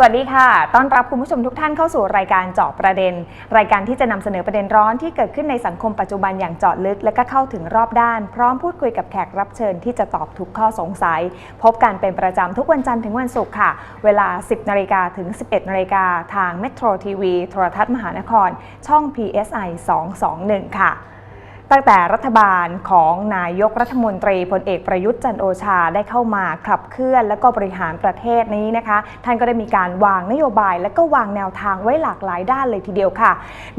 สวัสดีค่ะ ต้อนรับคุณผู้ชมทุกท่านเข้าสู่รายการเจาะประเด็น รายการที่จะนำเสนอประเด็นร้อนที่เกิดขึ้นในสังคมปัจจุบันอย่างเจาะลึก และก็เข้าถึงรอบด้าน พร้อมพูดคุยกับแขกรับเชิญที่จะตอบทุกข้อสงสัย พบกันเป็นประจำทุกวันจันทร์ถึงวันศุกร์ค่ะ เวลา 10นาฬิกาถึง 11นาฬิกาทาง Metro TV โทรทัศน์มหานคร ช่อง PSI 221 ค่ะ ตั้งแต่รัฐบาลของนายกรัฐมนตรีพลเอกประยุทธ์จันโอชาได้เข้ามาขับเคลื่อนและก็บริหารประเทศนี้นะคะ ท่านก็ได้มีการวางนโยบายและก็วางแนวทางไว้หลากหลายด้านเลยทีเดียวค่ะ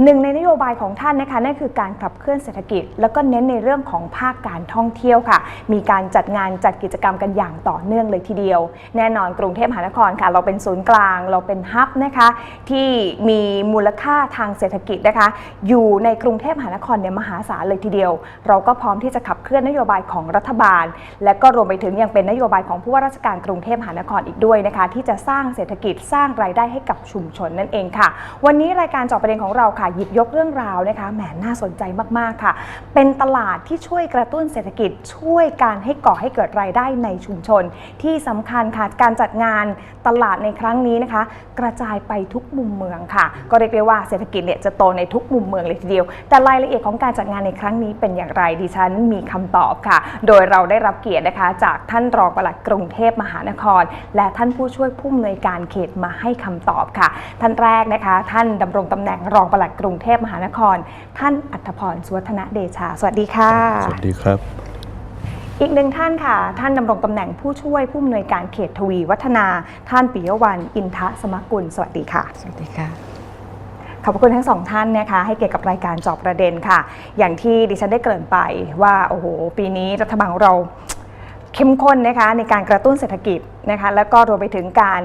หนึ่งในนโยบายของท่านนะคะนั่นคือการขับเคลื่อนเศรษฐกิจ แล้วก็เน้นในเรื่องของภาคการท่องเที่ยวค่ะ มีการจัดงานจัดกิจกรรมกันอย่างต่อเนื่องเลยทีเดียว แน่นอนกรุงเทพมหานครค่ะ เราเป็นศูนย์กลางเราเป็นฮับนะคะ ที่มีมูลค่าทางเศรษฐกิจนะคะ อยู่ในกรุงเทพมหานครเนี่ยมหาศาลเลยทีเดียว เราก็พร้อมที่จะขับเคลื่อนนโยบายของรัฐบาล และก็รวมไปถึงยังเป็นนโยบายของผู้ว่าราชการกรุงเทพมหานครอีกด้วยนะคะ ที่จะสร้างเศรษฐกิจสร้างรายได้ให้กับชุมชนนั่นเองค่ะ วันนี้รายการจอบประเด็นของเราค่ะหยิบยกเรื่องราวนะคะแหมน่าสนใจมากๆค่ะ เป็นตลาดที่ช่วยกระตุ้นเศรษฐกิจช่วยการให้ก่อให้เกิดรายได้ในชุมชน ที่สำคัญค่ะการจัดงานตลาดในครั้งนี้นะคะ กระจายไปทุกมุมเมืองค่ะ ก็เรียกได้ว่าเศรษฐกิจเนี่ยจะโตในทุกมุมเมืองเลยทีเดียว แต่รายละเอียดของการจัดงานในครั้งนี้เป็นอย่างไรดิฉันมีคำตอบค่ะ โดยเราได้รับเกียรตินะคะ จากท่านรองปลัดกรุงเทพมหานคร และท่านผู้ช่วยผู้อำนวยการเขตมาให้คำตอบค่ะ ท่านแรกนะคะ ท่านดำรงตำแหน่งรองปลัดกรุงเทพมหานคร ท่านอัธพรสุวัฒนเดชา สวัสดีค่ะ สวัสดีครับอีกหนึ่งท่านค่ะ ท่านดำรงตำแหน่งผู้ช่วยผู้อำนวยการเขตทวีวัฒนา ท่านปิยวันอินทะสมกุล สวัสดีค่ะ สวัสดีค่ะ ขอบพระคุณทั้งสองท่านนะคะให้เกียรติกับรายการเจอบประเด็นค่ะ อย่างที่ดิฉันได้เกริ่นไปว่าโอ้โหปีนี้รัฐบาลของเราเข้มข้นนะคะในการกระตุ้นเศรษฐกิจนะคะแล้วก็รวมไปถึงการ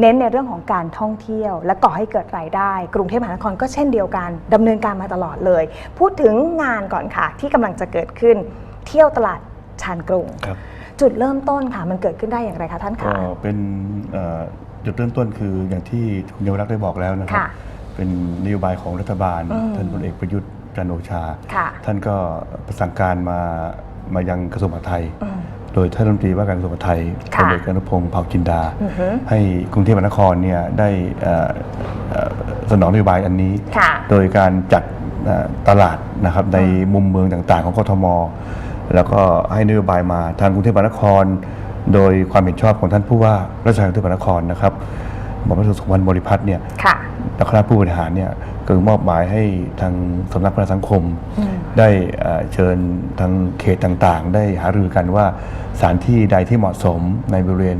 เน้นในเรื่องของการท่องเที่ยว และก่อให้เกิดรายได้ กรุงเทพมหานครก็เช่นเดียวกันดำเนินการมาตลอดเลย พูดถึงงานก่อนค่ะ ที่กำลังจะเกิดขึ้นเที่ยวตลาดชานกรุง ครับจุดเริ่มต้นค่ะ มันเกิดขึ้นได้อย่างไรคะท่านก็คะ เป็นเอ่อจุดเริ่มต้นคืออย่างที่คุณเยาวรักษ์ได้บอกแล้วนะครับ ค่ะ เป็นนโยบายของรัฐบาลอืมท่านพลเอกประยุทธ์จันทร์โอชาค่ะท่านก็ประสานการมามายังกระทรวงมหาดไทยอืมโดยท่านรัฐมนตรีว่าการกระทรวงมหาดไทยพค่ะลเอกอนุพงศ์เผ่าจินดาอือฮึให้กรุงเทพมหานครเนี่ยได้เอ่อเอ่อสนองนโยบายอันนี้ค่ะโดยการจัดเอ่อตลาดนะครับในมุมเมืองต่างๆ ของกทม แล้วก็ให้นโยบายมาทางกรุงเทพมหานคร โดยความเห็นชอบของท่านผู้ว่าราชการกรุงเทพมหานครนะครับหมอมราชสุขวันบริพัตรเนี่ยค่ะ และคณะผู้บริหารเนี่ยก็มอบหมายให้ทางสำนักพัฒนาสังคมอืมได้เอ่อเชิญทางเขตต่างๆ ได้หารือกันว่าสถานที่ใดที่เหมาะสมในบริเวณ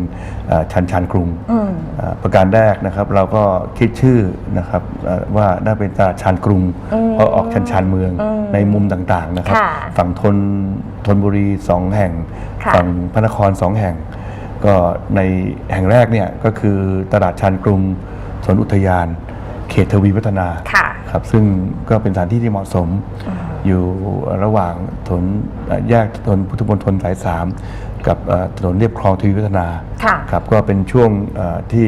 เอ่อชันชานกรุงอืมอ่าประการแรกนะครับเราก็คิดชื่อนะครับเอ่อว่าได้เป็นตลาดชานกรุงอืมเพราะออกชันชานเมืองอืมในมุมต่างๆนะครับค่ะฝั่งทนทนบุรีสองแห่งค่ะฝั่งพระนครสองแห่ง ก็ในแห่งแรกเนี่ยก็คือตลาดชานกรุงสวนอุทยาน เขตทวีวัฒนาค่ะครับซึ่งก็เป็นสถานที่ที่เหมาะสมอยู่ระหว่างถนนเอ่อแยกถนนพุทธมณฑลสายสามกับเอ่อถนนเรียบคลองทวีวัฒนาค่ะครับก็เป็นช่วงเอ่อที่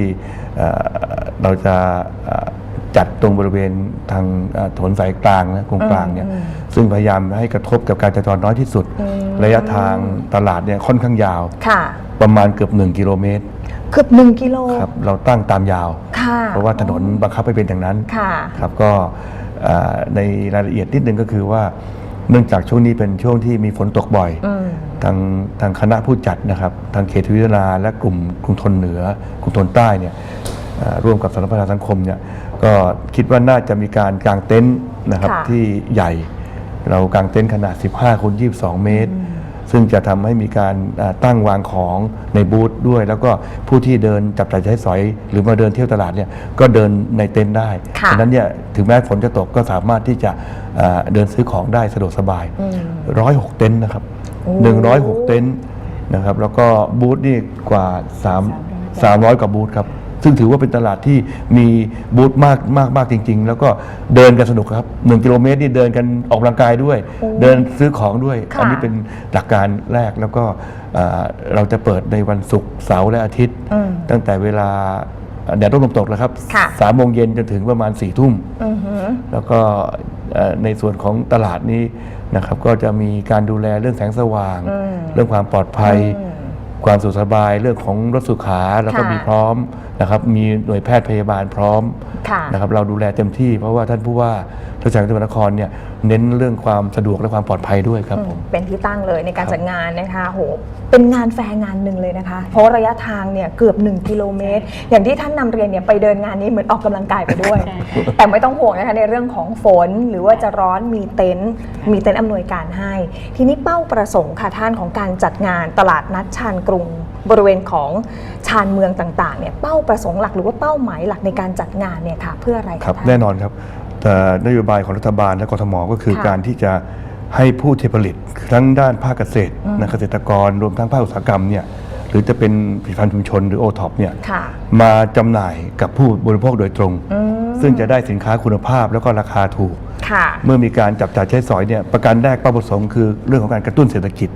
เอ่อเราจะเอ่อ จัดตรงบริเวณทางเอ่อถนนสายกลางนะกงกลางเนี่ยซึ่งพยายามให้กระทบกับการจราจรน้อยที่สุด ระยะทางตลาดเนี่ยค่อนข้างยาวค่ะประมาณเกือบ 1 กิโลเมตรเกือบหนึ่งกิโลครับเราตั้งตามยาวค่ะเพราะว่าถนนบังคับให้เป็นอย่างนั้นค่ะครับก็เอ่อในรายละเอียดนิดนึงก็คือว่าเนื่องจากช่วงนี้เป็นช่วงที่มีฝนตกบ่อยอืมทางทางคณะผู้จัดนะครับ ทางเขตทวิทนาและกลุ่มกรุงทนเหนือกรุงทนใต้เนี่ยเอ่อ ร่วมกับสำนักพัฒนาสังคมเนี่ยก็คิดว่าน่าจะมีการกางเต็นท์นะครับค่ะที่ใหญ่ เรากางเต็นท์ขนาด 15คูณ22 เมตร ซึ่งจะทำให้มีการเอ่อตั้งวางของในบูธด้วย แล้วก็ผู้ที่เดินจับจ่ายใช้สอย หรือมาเดินเที่ยวตลาดเนี่ยก็เดินในเต็นท์ได้ค่ะ ฉะนั้นเนี่ยถึงแม้ฝนจะตกก็สามารถที่จะเอ่อเดินซื้อของได้สะดวกสบาย ร้อยหกเต็นท์นะครับโอ้หนึ่งร้อยหกเต็นท์นะครับ แล้วก็บูธนี่กว่า3 300กว่าบูธครับ ซึ่งถือว่าเป็นตลาดที่มีบูธมากมากมากจริง ๆ แล้วก็เดินกันสนุกครับ1กิโลเมตรนี่เดินกันออกกำลังกายด้วย เดินซื้อของด้วย ค่ะ อันี้เป็นหลักการแรกแล้วก็เอ่อเราจะเปิดในวันศุกร์เสาร์และอาทิตย์ อืม ตั้งแต่เวลาแดดร่มลมตกแล้วครับค่ะ สามโมงเย็นจนถึงประมาณ4ี่ทุ่ม อือหือ แล้วก็เอ่อในส่วนของตลาดนี้นะครับก็จะมีการดูแลเรื่องแสงสว่างเรื่องความปลอดภัย ความสุขสบายเรื่องของรถสุขาแล้วก็ค่ะมีพร้อม นะครับมีหน่วยแพทย์พยาบาลพร้อมค่ะนะครับเราดูแลเต็มที่เพราะว่าท่านผู้ว่าราชการจังหวัดนครเนี่ยเน้นเรื่องความสะดวกและความปลอดภัยด้วยครับผมเป็นที่ตั้งเลยในการครับจัดงานนะคะโหเป็นงานแฟร์งานหนึ่งเลยนะคะ เพราะระยะทางเนี่ยเกือบ 1 กิโลเมตร อย่างที่ท่านนำเรียนเนี่ยไปเดินงานนี้เหมือนออกกำลังกายไปด้วย แต่ไม่ต้องห่วงนะคะในเรื่องของฝนหรือว่าจะร้อนมีเต็นท์มีเต็นท์อำนวยการให้ ทีนี้เป้าประสงค์ค่ะท่านของการจัดงานตลาดนัดชานกรุง บริเวณของชานเมืองต่างๆเนี่ยเป้าประสงค์หลักหรือว่าเป้าหมายหลักในการจัดงานเนี่ยค่ะเพื่ออะไระครับท่านแน่นอนครับแต่นโยบายของรัฐบาลและกทมก็คือค่ะการที่จะให้ผู้ที่ผลิตทั้งด้านภาคเกษตรนะเกษตรกรรวมทั้งภาคอุตสาหกรรมเนี่ยหรือจะเป็นผลิตภัณฑ์ชุมชนหรือโอท็อปเนี่ยค่ะมาจำหน่ายกับผู้บริโภคโดยตรงอืมซึ่งจะได้สินค้าคุณภาพแล้วก็ราคาถูกค่ะเมื่อมีการจับจ่ายใช้สอยเนี่ยประการแรกเป้าประสงค์คือเรื่องของการกระตุ้นเศรษฐกิจ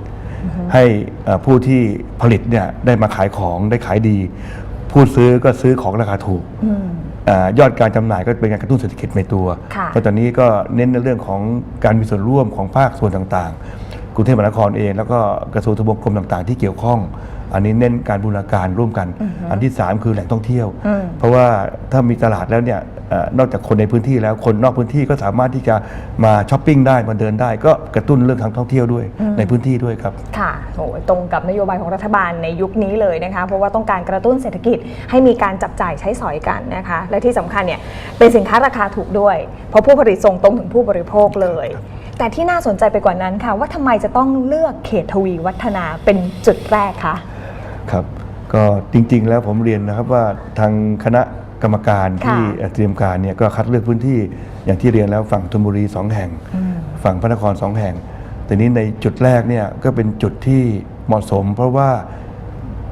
ให้เอ่อผู้ที่ผลิตเนี่ยได้มาขายของได้ขายดี ผู้ซื้อก็ซื้อของราคาถูกอืมอายอดการจำหน่ายก็เป็นการกระตุ้นเศรษฐกิจในตัวค่ะเพราะตอนนี้ก็เน้นในเรื่องของการมีส่วนร่วมของภาคส่วนต่างๆ กรุงเทพมหานครเอง แล้วก็กระทรวงทบวงกรมต่างๆ ที่เกี่ยวข้อง อันนี้เน้นการบูรณาการร่วมกัน อันที่ 3 คือแหล่งท่องเที่ยวอืมเพราะว่าถ้ามีตลาดแล้วเนี่ยเอ่อนอกจากคนในพื้นที่แล้วคนนอกพื้นที่ก็สามารถที่จะมาช้อปปิ้งได้มาเดินได้ ก็กระตุ้นเรื่องทางท่องเที่ยวด้วยในพื้นที่ด้วยครับค่ะโอ้ยตรงกับนโยบายของรัฐบาลในยุคนี้เลยนะคะเพราะว่าต้องการกระตุ้นเศรษฐกิจให้มีการจับจ่ายใช้สอยกันนะคะและที่สำคัญเนี่ยเป็นสินค้าราคาถูกด้วย เพราะผู้ผลิตส่งตรงถึงผู้บริโภคเลย แต่ที่น่าสนใจไปกว่านั้นค่ะ ว่าทำไมจะต้องเลือกเขตทวีวัฒนาเป็นจุดแรกคะครับก็จริงๆแล้วผมเรียนนะครับว่าทางคณะกรรมการที่ค่ะเตรียมการเนี่ยก็คัดเลือกพื้นที่อย่างที่เรียนแล้วฝั่งธนบุรีสองแห่ง ฝั่งพระนครสองแห่ง แต่นี้ในจุดแรกเนี่ยก็เป็นจุดที่เหมาะสม เพราะว่า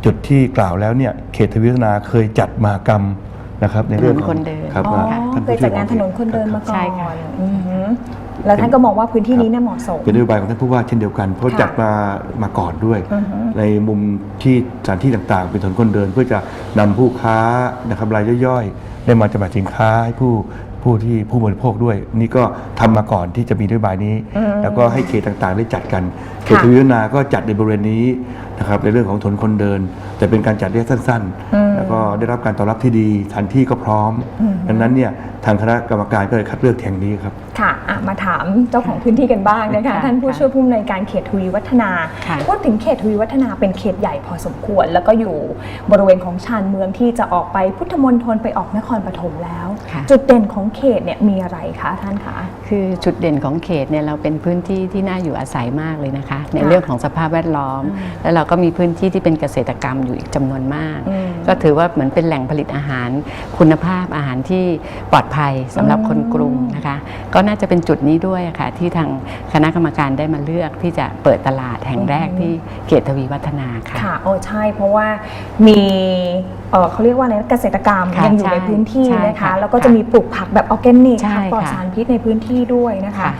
จุดที่กล่าวแล้วเนี่ยเขตทวีวัฒนาเคยจัดมหากรรมนะครับในเรื่องของถนนคนเดินครับอ๋อท่านเคผู้ยช่วจัดงานถนนคนเดินมาก่อใช่ค่ะนอือหือ แล้วท่านก็มองว่าพื้นที่นี้เนี่ยเหมาะสม เป็นนโยบายของท่านผู้ว่าเช่นเดียวกัน เพราะค่ะจัดมามาก่อนด้วย อือฮึในมุมที่สถานที่ต่างๆ เป็นถนนคนเดินเพื่อจะนำผู้ค้านะครับรายย่อยๆ ได้มาจำหน่ายสินค้าให้ผู้ ผู้ที่ผู้บริโภคด้วย นี่ก็ทำมาก่อนที่จะมีนโยบายนี้อืมแล้วก็ให้เขตต่างๆ ได้จัดกันเขตค่ะทวีวัฒนาก็จัดในบริเวณนี้นะครับในเรื่องของถนนคนเดิน แต่เป็นการจัดระยะสั้นอืมๆแล้วก็ได้รับการตอบรับที่ดีสถานที่ก็พร้อมอืมดังนั้นเนี่ยทางคณะกรรมการก็เลยคัดเลือกแห่งนี้ครับค่ะอะมาถามเจ้าของพื้นที่กันบ้างนะคะค่ะท่านผู้ค่ะช่วยผู้อำนวยการเขตทวีวัฒนาค่ะพูดถึงเขตทวีวัฒนาเป็นเขตใหญ่พอสมควร แล้วก็อยู่บริเวณของชานเมืองที่จะออกไปพุทธมณฑลไปออกนครปฐมแล้วค่ะจุดเด่นของเขตเนี่ยมีอะไรคะท่านคะคือจุดเด่นของเขตเนี่ยเราเป็นพื้นที่ที่น่าอยู่อาศัยมากเลยนะคะ ในค่ะเรื่องของสภาพแวดล้อมอืมแล้วเราก็มีพื้นที่ที่เป็นเกษตรกรรมอยู่อีกจำนวนมากอืมก็ถือว่าเหมือนเป็นแหล่งผลิตอาหาร คุณภาพอาหารที่ปลอดภัยสำหรับคนกรุงนะคะ ก็น่าจะเป็นจุดนี้ด้วยอะค่ะที่ทางคณะกรรมการได้มาเลือกที่จะเปิดตลาดแห่งแรกที่เขตทวีวัฒนาค่ะค่ะโอ้ใช่เพราะว่ามีเอ่อเขาเรียกว่าอะไรนะเกษตรกรรมค่ะยังอยู่ในใช่พื้นที่ใช่นะคะค่ะแล้วก็จะมีปลูกผักแบบออร์แกนิกใช่ค่ะปลอดค่ะสารพิษในพื้นที่ด้วยนะคะ ค่ะ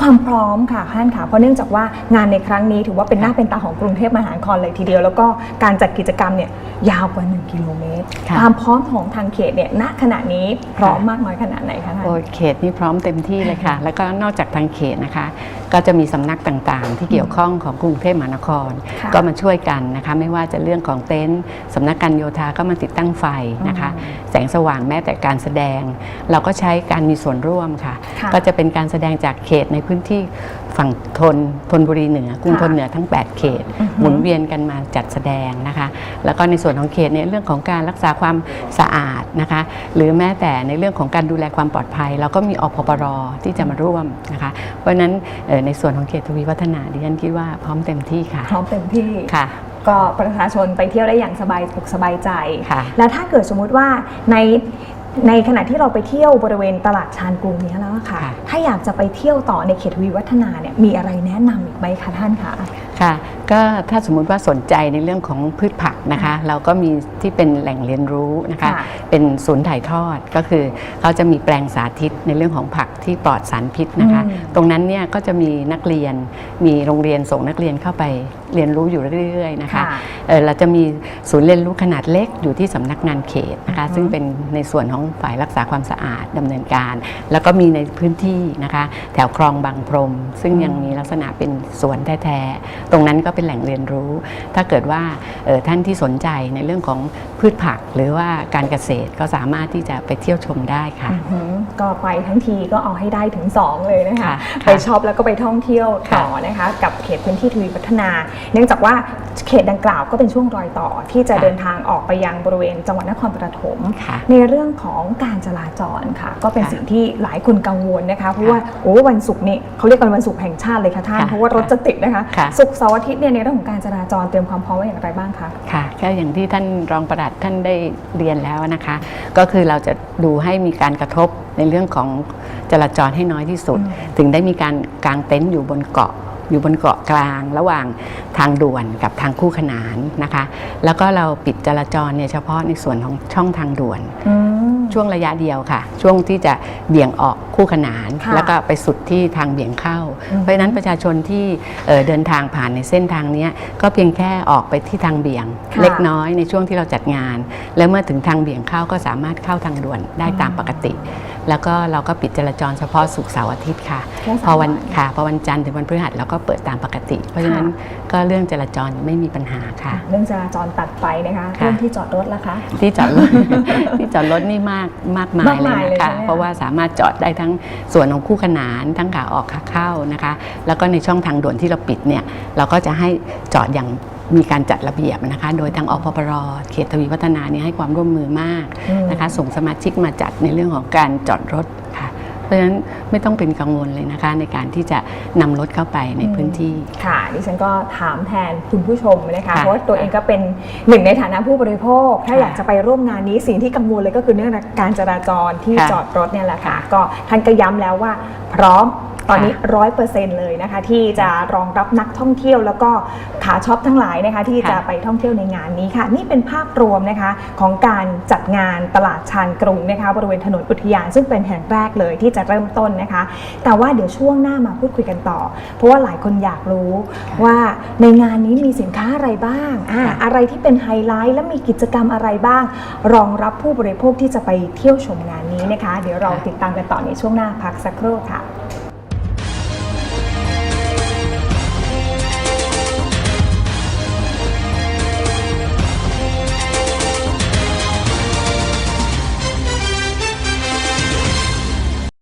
ความพร้อมค่ะท่านค่ะเพราะเนื่องจากว่างานในครั้งนี้ถือว่าเป็นหน้าเป็นตาของกรุงเทพมหานครเลยทีเดียว แล้วก็การจัดกิจกรรมเนี่ยยาวกว่า 1 กิโลเมตรค่ะ ความพร้อมของทางเขตเนี่ยณขณะนี้พร้อมมากน้อยขนาดไหนคะท่าน โอ้ยเขตนี่พร้อมเต็มที่เลยค่ะ แล้วก็นอกจากทางเขตนะคะ ก็จะมีสำนักต่างๆ ที่เกี่ยวข้องของกรุงเทพมหานคร ค่ะ ก็มาช่วยกันนะคะ ไม่ว่าจะเรื่องของเต็นท์สำนักการโยธาก็มาติดตั้งไฟนะคะ แสงสว่างแม้แต่การแสดง เราก็ใช้การมีส่วนร่วมค่ะ ค่ะ ก็จะเป็นการแสดงจากเขตในพื้นที่ฝั่งทนทนบุรีเหนือกรุงทนเหนือทั้ง 8 เขต หมุนเวียนกันมาจัดแสดงนะคะ แล้วก็ในส่วนของเขตเนี่ยเรื่องของการรักษาความสะอาดนะคะ หรือแม้แต่ในเรื่องของการดูแลความปลอดภัย เราก็มีอพปรที่จะมาร่วมนะคะ เพราะฉะนั้นเอ่อในส่วนของเขตทวีวัฒนาดิฉันคิดว่าพร้อมเต็มที่ค่ะ พร้อมเต็มที่ค่ะก็ประชาชนไปเที่ยวได้อย่างสบายอกสบายใจค่ะแล้วถ้าเกิดสมมุติว่าใน ในขณะที่เราไปเที่ยวบริเวณตลาดชานกรุงเนี้ยแล้วอะค่ะ ค่ะ ถ้าอยากจะไปเที่ยวต่อในเขตทวีวัฒนาเนี่ยมีอะไรแนะนำอีกไหมคะท่านคะ ค่ะก็ถ้าสมมุติว่าสนใจในเรื่องของพืชผักนะคะ เราก็มีที่เป็นแหล่งเรียนรู้นะคะ ค่ะ เป็นศูนย์ถ่ายทอดก็คือเขาจะมีแปลงสาธิตในเรื่องของผักที่ปลอดสารพิษนะคะ อืม ตรงนั้นเนี่ยก็จะมีนักเรียนมีโรงเรียนส่งนักเรียนเข้าไปเรียนรู้อยู่เรื่อยๆนะคะค่ะเอ่อเราจะมีศูนย์เรียนรู้ขนาดเล็กอยู่ที่สำนักงานเขตนะคะอือฮึซึ่งเป็นในส่วนของฝ่ายรักษาความสะอาดดำเนินการ แล้วก็มีในพื้นที่นะคะ แถวคลองบางพรม ซึ่งยังมีลักษณะเป็นสวนแท้ๆตรงนั้นก็เป็นแหล่งเรียนรู้ ถ้าเกิดว่าเอ่อท่านที่สนใจในเรื่องของพืชผักหรือว่าการเกษตรก็สามารถที่จะไปเที่ยวชมได้ค่ะอื้อหือก็ไปทั้งทีก็เอาให้ได้ถึง 2 เลยนะคะค่ะไปช็อปแล้วก็ไปท่องเที่ยว ต่อนะคะกับเขตพื้นที่ทวีพัฒนา เนื่องจากว่าเขตดังกล่าวก็เป็นช่วงรอยต่อที่จะค่ะเดินทางออกไปยังบริเวณจังหวัดนครปฐมค่ะในเรื่องของการจราจรค่ะ ก็เป็นค่ะสิ่งที่หลายคนกังวลนะคะเพราะว่าโอ้วันศุกร์นี่เขาเรียกกันวันศุกร์แห่งชาติเลยค่ะท่านค่ะเพราะว่ารถจะติดนะคะค่ะศุกร์เสาร์อาทิตย์เนี่ยในเรื่องของการจราจรเตรียมความพร้อมไว้อย่างไรบ้างคะค่ะก็อย่างที่ท่านรองประหลัดท่านได้เรียนแล้วนะคะ ก็คือเราจะดูให้มีการกระทบ ในเรื่องของจราจรให้น้อยที่สุด ถึงได้มีการกางเต็นท์อยู่บนเกาะอยู่บนเกาะกลางระหว่างทางด่วนกับทางคู่ขนานนะคะ แล้วก็เราปิดจราจรเนี่ยเฉพาะในส่วนของช่องทางด่วนอืมช่วงระยะเดียวค่ะ ช่วงที่จะเบี่ยงออกคู่ขนานค่ะแล้วก็ไปสุดที่ทางเบี่ยงเข้าอืมเพราะฉะนั้นประชาชนที่เอ่อเดินทางผ่านในเส้นทางเนี้ยก็เพียงแค่ออกไปที่ทางเบี่ยงค่ะเล็กน้อยในช่วงที่เราจัดงาน แล้วเมื่อถึงทางเบี่ยงเข้าก็สามารถเข้าทางด่วนได้ตามปกติ แล้วก็เราก็ปิดจราจรเฉพาะศุกร์เสาร์อาทิตย์ค่ะแค่สามพอวันวันค่ะพอวันจันทร์ถึงวันพฤหัสเราก็เปิดตามปกติ เพราะฉะนั้นก็เรื่องจราจรไม่มีปัญหาค่ะ เรื่องจราจรตัดไปนะคะค่ะเรื่องที่จอดรถล่ะคะ ที่จอดรถ ที่จอดรถนี่มากมากมายมากเลมายยเลยนะคะใช่ไหมคะ เพราะว่าสามารถจอดได้ทั้งส่วนของคู่ขนานทั้งขาออกขาเข้านะคะ แล้วก็ในช่องทางด่วนที่เราปิดเนี่ยเราก็จะให้จอดอย่าง มีการจัดระเบียบนะคะโดยทางอพปรเขตทวีพัฒนาเนี่ยให้ความร่วมมือมากอืมนะคะส่งสมาชิกมาจัดในเรื่องของการจอดรถค่ะเพราะฉะนั้นไม่ต้องเป็นกังวลเลยนะคะในการที่จะนำรถเข้าไปในพื้นที่ ค่ะดิฉันก็ถามแทนคุณผู้ชมนะคะค่ะเพราะว่าตัวเองก็เป็นหนึ่งในฐานะผู้บริโภค ถ้าค่ะอยากจะไปร่วมงานนี้สิ่งที่กังวลเลยก็คือเรื่องการจราจรที่ค่ะจอดรถเนี่ยแหละค่ะค่ะก็ท่านก็ย้ำแล้วว่าพร้อม ตอนนี้ค่ะร้อยเปอร์เซ็นต์เลยนะคะ ที่จะรองรับนักท่องเที่ยว แล้วก็ขาช็อปทั้งหลายนะคะ ที่ค่ะจะไปท่องเที่ยวในงานนี้ค่ะ นี่เป็นภาพรวมนะคะของการจัดงานตลาดชานกรุงนะคะบริเวณถนนอุทยาน ซึ่งเป็นแห่งแรกเลยที่จะเริ่มต้นนะคะ แต่ว่าเดี๋ยวช่วงหน้ามาพูดคุยกันต่อ เพราะว่าหลายคนอยากรู้ว่าในงานนี้มีสินค้าอะไรบ้างอ่าค่ะอะไรที่เป็นไฮไลท์และมีกิจกรรมอะไรบ้าง รองรับผู้บริโภคที่จะไปเที่ยวชมงานนี้นะคะ เดี๋ยวเราติดตามกันต่อในช่วงหน้าพักสักครู่ค่ะ